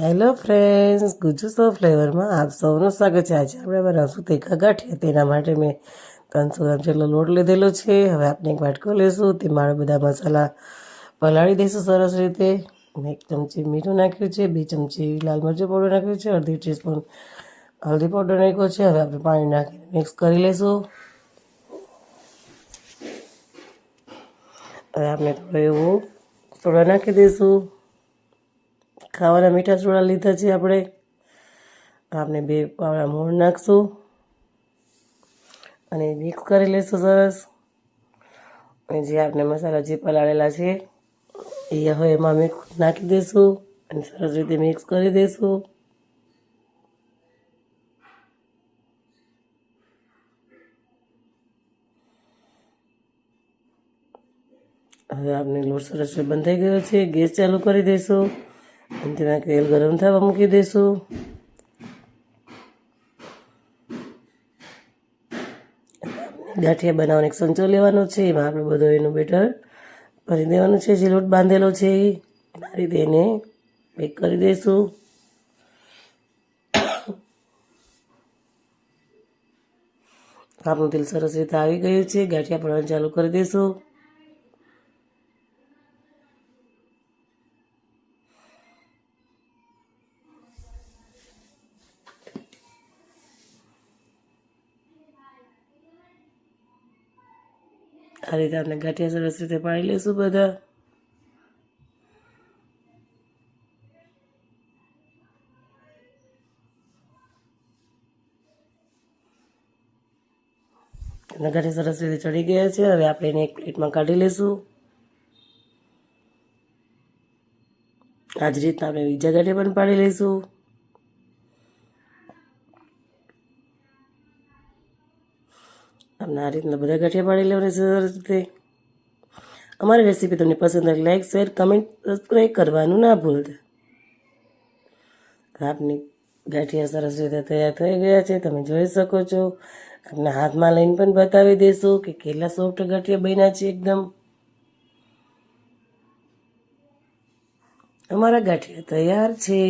Hello friends ગુજુસો ફ્લેવરમાં આપ સૌનું સ્વાગત છે. આજે આપણે બનાવશું તીખા ગાંઠિયા. તેના માટે મેં ત્રણસો ગ્રામ જેટલો લોટ લીધેલો છે. હવે આપણે એક વાટકો લેશું. તેમાં આપણે બધા મસાલા પલાળી દઈશું સરસ રીતે. એક ચમચી મીઠું નાખ્યું છે, બે ચમચી લાલ મરચું પાવડર નાખ્યું છે, અડધી ટીસ્પૂન હલ્દી પાવડર નાખ્યો છે. હવે આપણે પાણી નાખીને મિક્સ કરી લઈશું હવે આપણે થોડું એવું સોડા નાખી દઈશું ખાવાના મીઠા ચોળા લીધા છે આપણે. આપણે બે પાવડા મૂળ નાખશું. અને મિક્સ કરી લઈશું સરસ. અને જે આપણે મસાલા જે પલાળેલા છે, એ હવે એમાં મિક્સ નાખી દઈશું અને સરસ રીતે મિક્સ કરી દઈશું. હવે આપણે લોટ સરસ રીતે બંધ ગયો છે. ગેસ ચાલુ કરી દઈશું. અને તેના તેલ ગરમ થવા મૂકી દઈશું ગાંઠિયા બનાવવાનો એક સંચો લેવાનો છે. એમાં આપણે બધો એનું બેટર ભરી દેવાનું છે. જે લોટ બાંધેલો છે એ આ રીતે એને પેક કરી દઈશું આપણું તેલ સરસ રીતે આવી ગયું છે. ગાંઠિયા પડવાનું ચાલુ કરી દઈશું આ રીતે આપણે ગાંઠિયા સરસ રીતે પાડી લઈશું બધા. ગાંઠિયા સરસ રીતે ચડી ગયા છે. હવે આપણે એને એક પ્લેટમાં કાઢી લઈશું આ જ રીતના આપણે બીજા ગાંઠિયા પણ પાડી લઈશું આપણે આ રીતના બધા ગાંઠિયા પાડી લેવાની સરસ રીતે અમારી રેસીપી તમને પસંદ આવે લાઈક શેર કમેન્ટ સબસ્ક્રાઈબ કરવાનું ના ભૂલતા. આપની ગાંઠિયા સરસ રીતે તૈયાર થઈ ગયા છે. તમે જોઈ શકો છો. આપને હાથમાં લઈને પણ બતાવી દેશો કે કેટલા સોફ્ટ ગાંઠિયા બન્યા છે એકદમ. અમારા ગાંઠિયા તૈયાર છે.